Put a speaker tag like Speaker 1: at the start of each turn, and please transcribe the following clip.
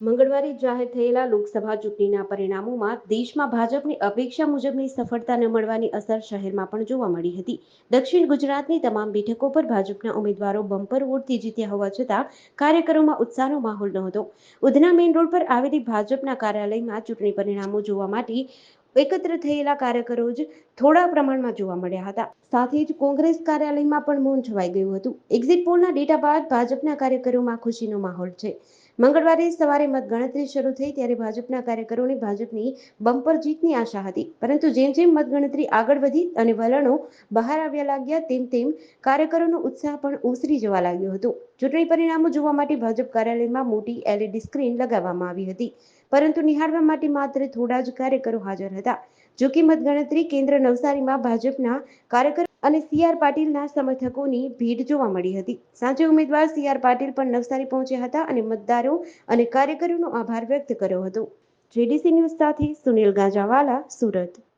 Speaker 1: મંગળવારે જાહેર થયેલા લોકસભા ચૂંટણીના પરિણામોમાં દેશમાં ભાજપની અપેક્ષા મુજબની સફળતા ન મળવાની અસર શહેરમાં પણ જોવા મળી હતી. દક્ષિણ ગુજરાતની તમામ બેઠકો પર ભાજપના ઉમેદવારો બમ્પર વોટથી જીત્યા હોવા છતાં કાર્યકરોમાં ઉત્સાહનો માહોલ નહોતો. ઉધના મેઇન રોડ પર આવેલી ભાજપના કાર્યાલયમાં ચૂંટણી પરિણામો જોવા માટે એકત્ર થયેલા કાર્યકરો જ થોડા પ્રમાણમાં જોવા મળ્યા હતા. સાથે જ કોંગ્રેસ કાર્યાલયમાં પણ મૌન છવાઈ ગયું હતું. એક્ઝિટ પોલના ડેટા બાદ ભાજપના કાર્યકરોમાં ખુશીનો માહોલ છે. મંગળવારે સવારે મતગણતરી શરૂ થઈ ત્યારે ભાજપના કાર્યકરોને ભાજપની બમ્પર જીતની આશા હતી. પરંતુ જેમ જેમ મતગણતરી આગળ વધી અને વલણો બહાર આવ્યા લાગ્યા, તેમ તેમ કાર્યકરોનો ઉત્સાહ પણ ઓસરી જવા લાગ્યો હતો. ચૂંટણી પરિણામો જોવા માટે ભાજપ કાર્યાલયમાં મોટી એલઈડી સ્ક્રીન લગાવવામાં આવી હતી. પરંતુ નિહાળવા માટે માત્ર થોડા જ કાર્યકરો હાજર હતા. જો કે મતગણતરી કેન્દ્ર નવસારીમાં ભાજપના કાર્યકરો અને સી આર પાટીલના સમર્થકોની ભીડ જોવા મળી હતી. સાંજે ઉમેદવાર સી આર પાટીલ પણ નવસારી પહોંચ્યા હતા અને મતદારો અને કાર્યકરોનો આભાર વ્યક્ત કર્યો હતો. જેડીસી ન્યૂઝ સાથે સુનિલ ગાંજાવાલા, સુરત.